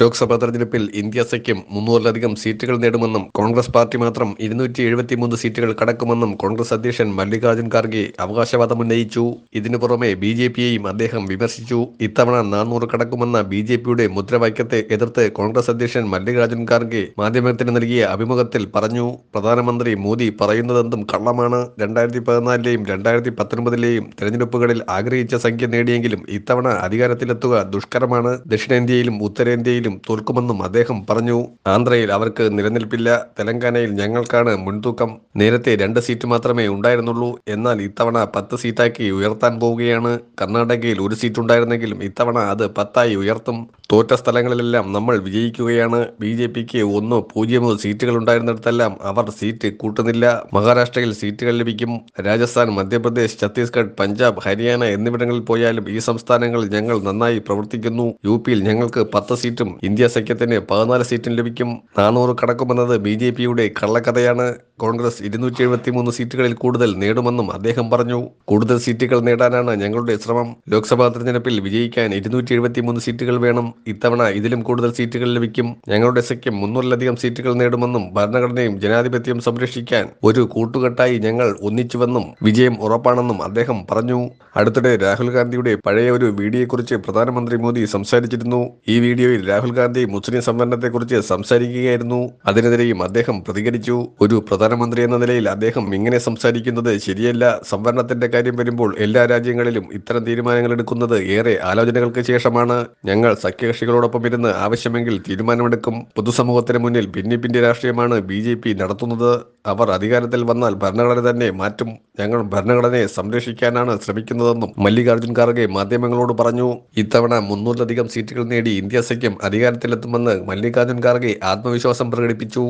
ലോക്സഭാ തെരഞ്ഞെടുപ്പിൽ ഇന്ത്യ സഖ്യം മുന്നൂറിലധികം സീറ്റുകൾ നേടുമെന്നും കോൺഗ്രസ് പാർട്ടി മാത്രം ഇരുന്നൂറ്റി എഴുപത്തിമൂന്ന് സീറ്റുകൾ കടക്കുമെന്നും കോൺഗ്രസ് അധ്യക്ഷൻ മല്ലികാർജുൻ ഖാർഗെ അവകാശവാദം ഉന്നയിച്ചു. ഇതിനു പുറമെ ബി ജെ പിയെയും അദ്ദേഹം വിമർശിച്ചു. ഇത്തവണ നാനൂറ് കടക്കുമെന്ന ബി ജെ പിയുടെ മുദ്രാവാക്യത്തെ എതിർത്ത് കോൺഗ്രസ് അധ്യക്ഷൻ മല്ലികാർജുൻ ഖാർഗെ മാധ്യമത്തിന് നൽകിയ അഭിമുഖത്തിൽ പറഞ്ഞു പ്രധാനമന്ത്രി മോദി പറയുന്നതെന്തും കള്ളമാണ്. രണ്ടായിരത്തി പതിനാലിലെയും രണ്ടായിരത്തി പത്തൊൻപതിലെയും തെരഞ്ഞെടുപ്പുകളിൽ ആഗ്രഹിച്ച സംഖ്യ നേടിയെങ്കിലും ഇത്തവണ അധികാരത്തിലെത്തുക ദുഷ്കരമാണ്. ദക്ഷിണേന്ത്യയിലും ഉത്തരേന്ത്യയിലും തോൽക്കുമെന്നും അദ്ദേഹം പറഞ്ഞു. ആന്ധ്രയിൽ അവർക്ക് നിലനിൽപ്പില്ല. തെലങ്കാനയിൽ ഞങ്ങൾക്കാണ് മുൻതൂക്കം. നേരത്തെ രണ്ട് സീറ്റ് മാത്രമേ ഉണ്ടായിരുന്നുള്ളൂ. എന്നാൽ ഇത്തവണ പത്ത് സീറ്റാക്കി ഉയർത്താൻ പോവുകയാണ്. കർണാടകയിൽ ഒരു സീറ്റ് ഉണ്ടായിരുന്നെങ്കിലും ഇത്തവണ അത് പത്തായി ഉയർത്തും. തോറ്റ സ്ഥലങ്ങളിലെല്ലാം നമ്മൾ വിജയിക്കുകയാണ്. ബി ജെ പിക്ക് ഒന്നോ പൂജ്യമോ സീറ്റുകൾ ഉണ്ടായിരുന്നിടത്തെല്ലാം അവർ സീറ്റ് കൂട്ടുന്നില്ല. മഹാരാഷ്ട്രയിൽ സീറ്റുകൾ ലഭിക്കും. രാജസ്ഥാൻ മധ്യപ്രദേശ് ഛത്തീസ്ഗഡ് പഞ്ചാബ് ഹരിയാന എന്നിവിടങ്ങളിൽ പോയാലും ഈ സംസ്ഥാനങ്ങളിൽ ഞങ്ങൾ നന്നായി പ്രവർത്തിക്കുന്നു. യു പിയിൽ ഞങ്ങൾക്ക് പത്ത് സീറ്റും ഇന്ത്യ സഖ്യത്തിന് പതിനാല് സീറ്റും ലഭിക്കും. നാനൂറ് കടക്കുമെന്നത് ബി ജെ പിയുടെ കള്ളക്കഥയാണ്. കോൺഗ്രസ് ഇരുന്നൂറ്റി എഴുപത്തി മൂന്ന് സീറ്റുകളിൽ കൂടുതൽ നേടുമെന്നും അദ്ദേഹം പറഞ്ഞു. കൂടുതൽ സീറ്റുകൾ നേടാനാണ് ഞങ്ങളുടെ ശ്രമം. ലോക്സഭാ തെരഞ്ഞെടുപ്പിൽ വിജയിക്കാൻ ഇരുന്നൂറ്റി എഴുപത്തി മൂന്ന് സീറ്റുകൾ വേണം. ഇത്തവണ ഇതിലും കൂടുതൽ സീറ്റുകൾ ലഭിക്കും. ഞങ്ങളുടെ സഖ്യം മുന്നൂറിലധികം സീറ്റുകൾ നേടുമെന്നും ഭരണഘടനയും ജനാധിപത്യം സംരക്ഷിക്കാൻ ഒരു കൂട്ടുകെട്ടായി ഞങ്ങൾ ഒന്നിച്ചുവെന്നും വിജയം ഉറപ്പാണെന്നും അദ്ദേഹം പറഞ്ഞു. അടുത്തിടെ രാഹുൽ ഗാന്ധിയുടെ പഴയ ഒരു വീഡിയോയെക്കുറിച്ച് പ്രധാനമന്ത്രി മോദി സംസാരിച്ചിരുന്നു. ഈ വീഡിയോയിൽ രാഹുൽ ഗാന്ധി മുസ്ലിം സംവരണത്തെക്കുറിച്ച് സംസാരിക്കുകയായിരുന്നു. അതിനെതിരെയും അദ്ദേഹം പ്രതികരിച്ചു. ഒരു പ്രധാനമന്ത്രി എന്ന നിലയിൽ അദ്ദേഹം ഇങ്ങനെ സംസാരിക്കുന്നത് ശരിയല്ല. സംവരണത്തിന്റെ കാര്യം വരുമ്പോൾ എല്ലാ രാജ്യങ്ങളിലും ഇത്തരം തീരുമാനങ്ങൾ എടുക്കുന്നത് ഏറെ ആലോചനകൾക്ക് ശേഷമാണ്. ഞങ്ങൾ സഖ്യകക്ഷികളോടൊപ്പം ഇരുന്ന് ആവശ്യമെങ്കിൽ തീരുമാനമെടുക്കും. പൊതുസമൂഹത്തിന് മുന്നിൽ ഭിന്നിപ്പിന്റെ രാഷ്ട്രീയമാണ് ബി ജെ പി നടത്തുന്നത്. അവർ അധികാരത്തിൽ വന്നാൽ ഭരണഘടന തന്നെ മാറ്റും. ഞങ്ങൾ ഭരണഘടനയെ സംരക്ഷിക്കാനാണ് ശ്രമിക്കുന്നതെന്നും മല്ലികാർജുൻ ഖാർഗെ മാധ്യമങ്ങളോട് പറഞ്ഞു. ഇത്തവണ മുന്നൂറിലധികം സീറ്റുകൾ നേടി ഇന്ത്യ സഖ്യം അധികാരത്തിലെത്തുമെന്ന് മല്ലികാർജുൻ ഖാർഗെ ആത്മവിശ്വാസം പ്രകടിപ്പിച്ചു.